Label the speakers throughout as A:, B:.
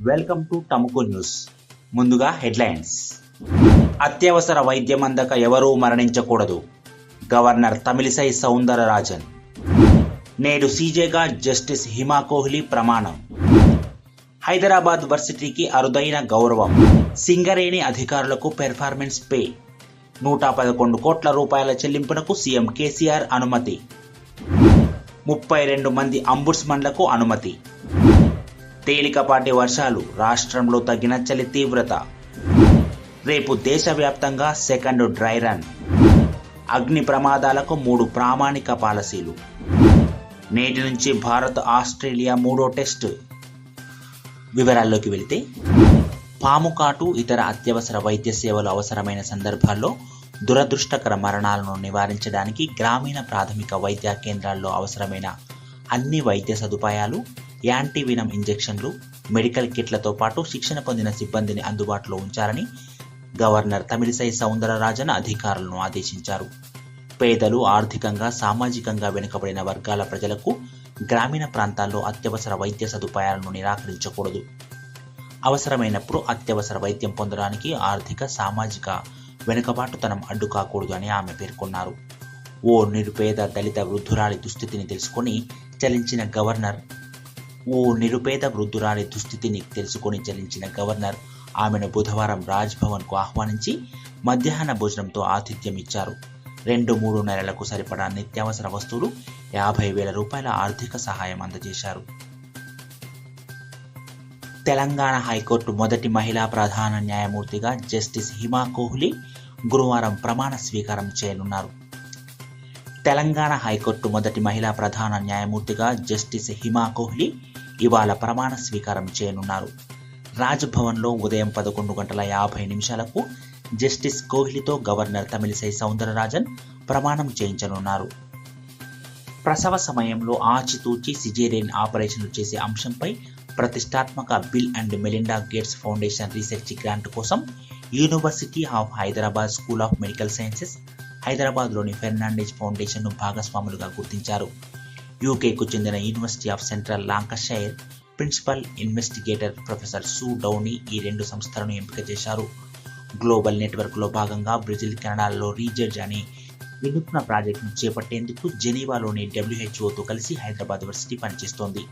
A: Welcome to Tamuku news ముందుగా headlines. అత్యవసర వైద్యం అందక ఎవరూ మరణించకూడదు. గవర్నర్ తమిళిసై సౌందరరాజన్. నేడు సీజేగా జస్టిస్ హిమా కోహ్లీ ప్రమాణం. హైదరాబాద్ వర్సిటీకి అరుదైన గౌరవం. సింగరేణి అధికారులకు పెర్ఫార్మెన్స్ పే నూట పదకొండు కోట్ల రూపాయల చెల్లింపునకు సీఎం కేసీఆర్ అనుమతి. ముప్పై రెండు మంది అంబుడ్స్మన్లకు అనుమతి. తేలికపాటి వర్షాలు రాష్ట్రంలో తగిన చలి తీవ్రత. రేపు దేశవ్యాప్తంగా సెకండ్ డ్రై రన్. అగ్ని ప్రమాదాలకు మూడు ప్రామాణిక పాలసీలు. నేటి నుంచి భారత్ ఆస్ట్రేలియా మూడో టెస్టు. వివరాల్లోకి వెళితే పాము కాటు ఇతర అత్యవసర వైద్య సేవలు అవసరమైన సందర్భాల్లో దురదృష్టకర మరణాలను నివారించడానికి గ్రామీణ ప్రాథమిక వైద్య కేంద్రాల్లో అవసరమైన అన్ని వైద్య సదుపాయాలు యాంటీవినం ఇంజెక్షన్లు మెడికల్ కిట్లతో పాటు శిక్షణ పొందిన సిబ్బందిని అందుబాటులో ఉంచాలని గవర్నర్ తమిళిసై సౌందరరాజన్ అధికారులను ఆదేశించారు. పేదలు ఆర్థికంగా సామాజికంగా వెనుకబడిన వర్గాల ప్రజలకు గ్రామీణ ప్రాంతాల్లో అత్యవసర వైద్య సదుపాయాలను నిరాకరించకూడదు. అవసరమైనప్పుడు అత్యవసర వైద్యం పొందడానికి ఆర్థిక సామాజిక వెనుకబాటుతనం అడ్డు కాకూడదు అని ఆమె పేర్కొన్నారు. ఓ నిరుపేద దళిత వృద్ధురాలి దుస్థితిని తెలుసుకొని చలించిన గవర్నర్ ఓ నిరుపేద వృద్ధురాలి దుస్థితిని తెలుసుకొని చలించిన గవర్నర్ ఆమెను బుధవారం రాజ్భవన్కు ఆహ్వానించి మధ్యాహ్న భోజనంతో ఆతిథ్యం ఇచ్చారు. రెండు మూడు నెలలకు సరిపడా నిత్యావసర వస్తువులు యాభై వేల రూపాయల ఆర్థిక సహాయం అందజేశారు. తెలంగాణ హైకోర్టు మొదటి మహిళా ప్రధాన న్యాయమూర్తిగా జస్టిస్ హిమా కోహ్లీ గురువారం ప్రమాణ స్వీకారం చేయనున్నారు. తెలంగాణ హైకోర్టు మొదటి మహిళా ప్రధాన న్యాయమూర్తిగా జస్టిస్ హిమా కోహ్లీ ఇవాళ ప్రమాణ స్వీకారం చేయనున్నారు. రాజ్భవన్లో ఉదయం పదకొండు గంటల యాభై నిమిషాలకు జస్టిస్ కోహ్లీతో గవర్నర్ తమిళిసై సౌందరరాజన్ ప్రమాణం చేయించనున్నారు. ప్రసవ సమయంలో ఆచితూచి సిజేరియన్ ఆపరేషన్లు చేసే అంశంపై ప్రతిష్టాత్మక bill and Melinda Gates foundation research grant కోసం university of Hyderabad school of medical sciences హైదరాబాద్లోని ఫెర్నాండేజ్ ఫౌండేషన్ను భాగస్వాములుగా గుర్తించారు. యూకేకు చెందిన university of central Lancashire principal investigator professor Sue Downey ఈ రెండు సంస్థలను ఎంపిక చేశారు. గ్లోబల్ నెట్వర్క్లో భాగంగా బ్రెజిల్ కెనడాలో రీజర్జ్ అనే వినూత్న ప్రాజెక్టును చేపట్టేందుకు జెనీవాలోని డబ్ల్యూహెచ్ఓతో కలిసి హైదరాబాద్ యూనివర్సిటీ పనిచేస్తోంది.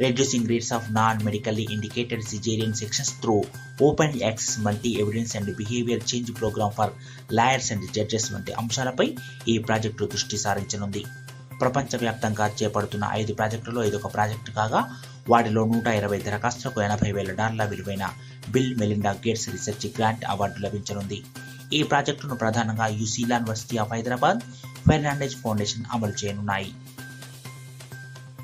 A: Reducing rates of non-medically indicated cesarean sections through open access multi evidence and behaviour change programme for lawyers and judges వంటి అంశాలపై ఈ ప్రాజెక్టు దృష్టి సారించనుంది. ప్రపంచవ్యాప్తంగా చేపడుతున్న ఐదు ప్రాజెక్టులో ఇదొక ప్రాజెక్టు కాగా వాటిలో నూట ఇరవై దరఖాస్తులకు ఎనభై వేల డాలర్ల విలువైన bill Melinda Gates research grant award లభించనుంది. ఈ ప్రాజెక్టును ప్రధానంగా UCLA university of Hyderabad Fernandez foundation అమలు చేయనున్నాయి.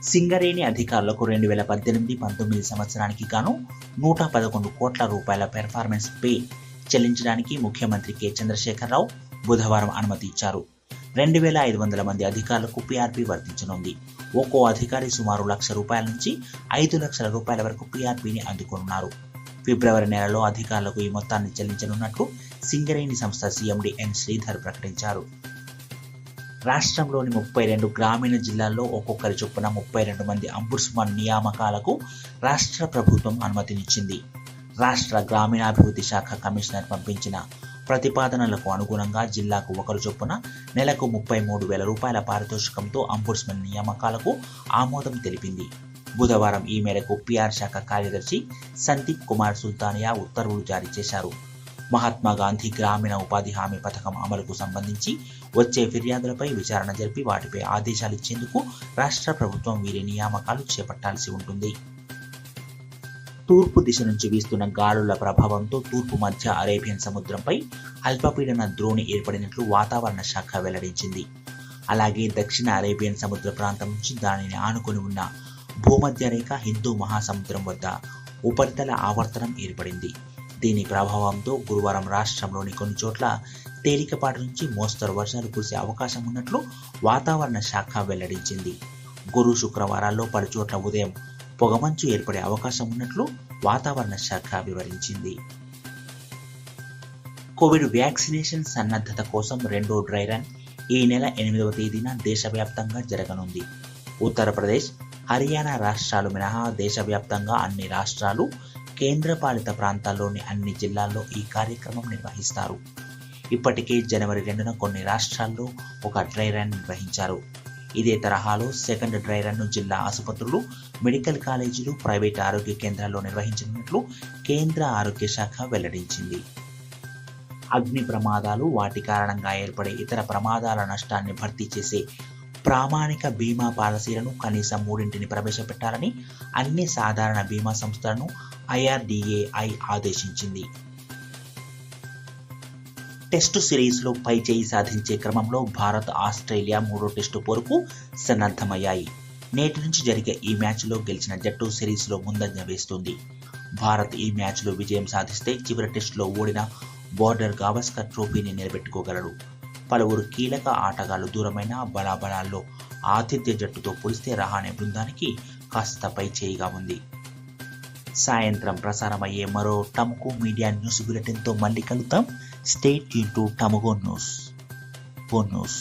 A: సింగరేణి అధికారులకు రెండు వేల పద్దెనిమిది పంతొమ్మిది సంవత్సరానికి గాను నూట పదకొండు కోట్ల రూపాయల పెర్ఫార్మెన్స్ పే చెల్లించడానికి ముఖ్యమంత్రి కె. చంద్రశేఖరరావు బుధవారం అనుమతి ఇచ్చారు రెండు వేల ఐదు వందల మంది అధికారులకు పీఆర్పీ వర్తించనుంది. ఒక్కో అధికారి సుమారు లక్ష రూపాయల నుంచి ఐదు లక్షల రూపాయల వరకు పీఆర్పీని అందుకున్నారు ఫిబ్రవరి నెలలో అధికారులకు ఈ మొత్తాన్ని చెల్లించనున్నట్లు సింగరేణి సంస్థ సీఎండీ ఎన్ శ్రీధర్ ప్రకటించారు. రాష్ట్రంలోని ముప్పై రెండు గ్రామీణ జిల్లాల్లో ఒక్కొక్కరి చొప్పున ముప్పై రెండు మంది అంబుడ్స్మన్ నియామకాలకు రాష్ట్ర ప్రభుత్వం అనుమతినిచ్చింది. రాష్ట్ర గ్రామీణాభివృద్ధి శాఖ కమిషనర్ పంపించిన ప్రతిపాదనలకు అనుగుణంగా జిల్లాకు ఒకరు చొప్పున నెలకు ముప్పై మూడు వేల రూపాయల పారితోషికంతో అంబుడ్స్మన్ నియామకాలకు ఆమోదం తెలిపింది. బుధవారం ఈ మేరకు పిఆర్ శాఖ కార్యదర్శి సందీప్ కుమార్ సుల్తానియా ఉత్తర్వులు జారీ చేశారు. మహాత్మా గాంధీ గ్రామీణ ఉపాధి హామీ పథకం అమలుకు సంబంధించి వచ్చే ఫిర్యాదులపై విచారణ జరిపి వాటిపై ఆదేశాలు ఇచ్చేందుకు రాష్ట్ర ప్రభుత్వం వీరి నియామకాలు చేపట్టాల్సి ఉంటుంది. తూర్పు దిశ నుంచి వీస్తున్న గాలుల ప్రభావంతో తూర్పు మధ్య అరేబియన్ సముద్రంపై అల్పపీడన ద్రోణి ఏర్పడినట్లు వాతావరణ శాఖ వెల్లడించింది. అలాగే దక్షిణ అరేబియన్ సముద్ర ప్రాంతం నుంచి దానిని ఆనుకొని ఉన్న భూమధ్య రేఖ హిందూ మహాసముద్రం వద్ద ఉపరితల ఆవర్తనం ఏర్పడింది. దీని ప్రభావంతో గురువారం రాష్ట్రంలోని కొన్ని చోట్ల తేలికపాటి నుంచి మోస్తరు వర్షాలు కురిసే అవకాశం ఉన్నట్లు వాతావరణ శాఖ వెల్లడించింది. గురు శుక్రవారాల్లో పలు చోట్ల ఉదయం పొగమంచు ఏర్పడే అవకాశం ఉన్నట్లు వాతావరణ శాఖ వివరించింది. కోవిడ్ వ్యాక్సినేషన్ సన్నద్ధత కోసం రెండో డ్రై రన్ ఈ నెల ఎనిమిదవ తేదీన దేశవ్యాప్తంగా జరగనుంది. ఉత్తరప్రదేశ్ హర్యానా రాష్ట్రాలు మినహా దేశవ్యాప్తంగా అన్ని రాష్ట్రాలు కేంద్రపాలిత ప్రాంతాల్లోని అన్ని జిల్లాల్లో ఈ కార్యక్రమం నిర్వహిస్తారు. ఇప్పటికే జనవరి రెండున కొన్ని రాష్ట్రాల్లో ఒక డ్రై రన్ నిర్వహించారు. ఇదే తరహాలో సెకండ్ డ్రై రన్ను జిల్లా ఆసుపత్రులు మెడికల్ కాలేజీలు ప్రైవేట్ ఆరోగ్య కేంద్రాల్లో నిర్వహించినట్లు కేంద్ర ఆరోగ్య శాఖ వెల్లడించింది. అగ్ని ప్రమాదాలు వాటి కారణంగా ఏర్పడే ఇతర ప్రమాదాల నష్టాన్ని భర్తీ చేసే ప్రామాణిక బీమా పాలసీలను కనీసం మూడింటిని ప్రవేశపెట్టాలని అన్ని సాధారణ బీమా సంస్థలను ఐఆర్డీఏఐ ఆదేశించింది. టెస్టు సిరీస్లో పై చేయి సాధించే క్రమంలో భారత్ ఆస్ట్రేలియా మూడో టెస్టు పోరుకు సన్నద్ధమయ్యాయి. నేటి నుంచి జరిగే ఈ మ్యాచ్లో గెలిచిన జట్టు సిరీస్లో ముందంజ వేస్తుంది. భారత్ ఈ మ్యాచ్లో విజయం సాధిస్తే చివరి టెస్టులో ఓడిన బోర్డర్ గావస్కర్ ట్రోఫీని నిలబెట్టుకోగలడు. పలువురు కీలక ఆటగాళ్ళు దూరమైన బలాబలాల్లో ఆతిథ్య జట్టుతో పోలిస్తే రహానే బృందానికి కాస్త పై చేయిగా ఉంది. సాయంత్రం ప్రసారమయ్యే మరో టమ్కు మీడియా న్యూస్ బులెటిన్తో మళ్ళీ కలుద్దాం. State into Tamago news phone news